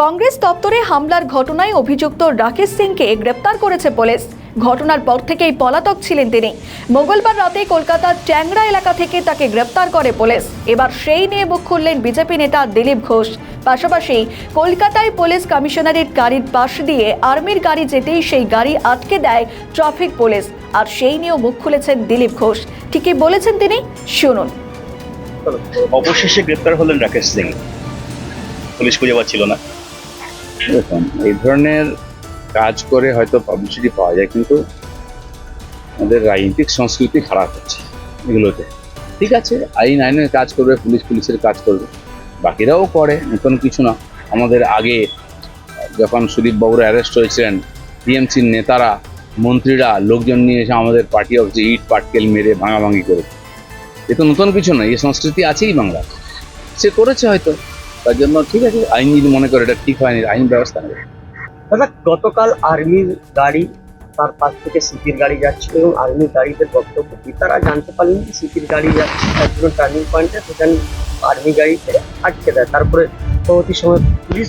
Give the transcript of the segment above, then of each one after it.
কংগ্রেস দপ্তরে হামলার ঘটনায় অভিযুক্ত রাকেশ সিংকে গ্রেপ্তার করেছে পুলিশ। ঘটনার পর থেকেই পলাতক ছিলেন তিনি। মঙ্গলবার রাতে কলকাতার ট্যাংরা এলাকা থেকে তাকে গ্রেপ্তার করে পুলিশ। এবার সেই নিয়ে মুখ খুললেন বিজেপি নেতা দিলীপ ঘোষ। পাশাপাশি কলকাতায় পুলিশ কমিশনারের গাড়ির পাশ দিয়ে আর্মির গাড়ি যেতেই সেই গাড়ি আটকে দেয় ট্রাফিক পুলিশ। আর সেই নিয়েও মুখ খুলেছেন দিলীপ ঘোষ। ঠিকই বলেছেন তিনি? শুনুন। অবশেষে গ্রেপ্তার হলেন রাকেশ সিং। পুলিশ খুঁজে পাচ্ছিল না। দেখুন, এই ধরনের কাজ করে হয়তো পাবলিসিটি পাওয়া যায়, কিন্তু আমাদের রাজনৈতিক সংস্কৃতি খারাপ হচ্ছে এগুলোতে। ঠিক আছে, আইন আইনের কাজ করবে, পুলিশ পুলিশের কাজ করবে, বাকিরাও করে, নতুন কিছু না। আমাদের আগে যখন সুদীপ বাবুরা অ্যারেস্ট হয়েছিলেন টিএমসির নেতারা, মন্ত্রীরা, লোকজন নিয়ে এসে আমাদের পার্টি অফিসে ইট, পাটকেল মেরে ভাঙাভাঙি করে এ তো নতুন কিছু নয় এই সংস্কৃতি আছেই বাংলা সে করেছে হয়তো। তার জন্য ঠিক আছে আইন যদি মনে করে এটা ঠিক হয়নি আইন ব্যবস্থা নেবে। দাদা গতকাল আর্মির গাড়ি তার পাশ থেকে সিপির গাড়ি যাচ্ছিল এবং আর্মির গাড়িতে বক্তব্য কি তারা জানতে পারলেন যে সিপির গাড়ি যাচ্ছে একজন টার্নিং পয়েন্টে সেখানে আর্মি গাড়িতে আটকে দেয়। তারপরে পরবর্তী সময় পুলিশ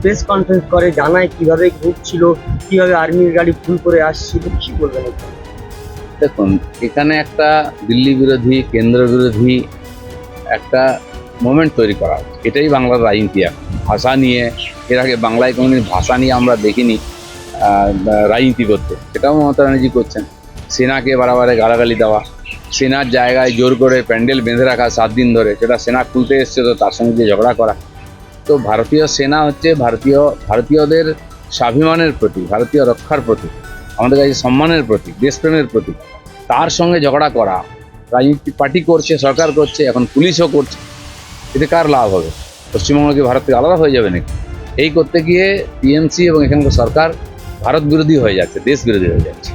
প্রেস কনফারেন্স করে জানায় কীভাবে ঘুরছিল কীভাবে আর্মির গাড়ি ভুল করে আসছিল কি বলবেন? দেখুন এখানে একটা দিল্লি বিরোধী কেন্দ্র বিরোধী একটা মোমেন্ট তৈরি করা এটাই বাংলার রাজনীতি এখন। ভাষা নিয়ে, এর আগে বাংলায় কোনোদিন ভাষা নিয়ে আমরা দেখিনি রাজনীতি করতে। সেটাও মমতা ব্যানার্জি করছেন। সেনাকে বারাবারে গালাগালি দেওয়া, সেনার জায়গায় জোর করে প্যান্ডেল বেঁধে রাখা সাত দিন ধরে, সেটা সেনা খুলতে এসছে তো তার সঙ্গে ঝগড়া করা। তো ভারতীয় সেনা হচ্ছে ভারতীয়, ভারতীয়দের স্বাভিমানের প্রতি ভারতীয় রক্ষার প্রতি আমাদের কাছে সম্মানের প্রতীক, দেশপ্রেমের প্রতীক। তার সঙ্গে ঝগড়া করা, রাজনীতি পার্টি করছে, সরকার করছে, এখন পুলিশও করছে। এতে কার লাভ হবে? পশ্চিমবঙ্গ কি ভারত থেকে আলাদা হয়ে যাবে নাকি? এই করতে গিয়ে টিএমসি এবং এখানকার সরকার ভারত বিরোধী হয়ে যাচ্ছে, দেশ বিরোধী হয়ে যাচ্ছে।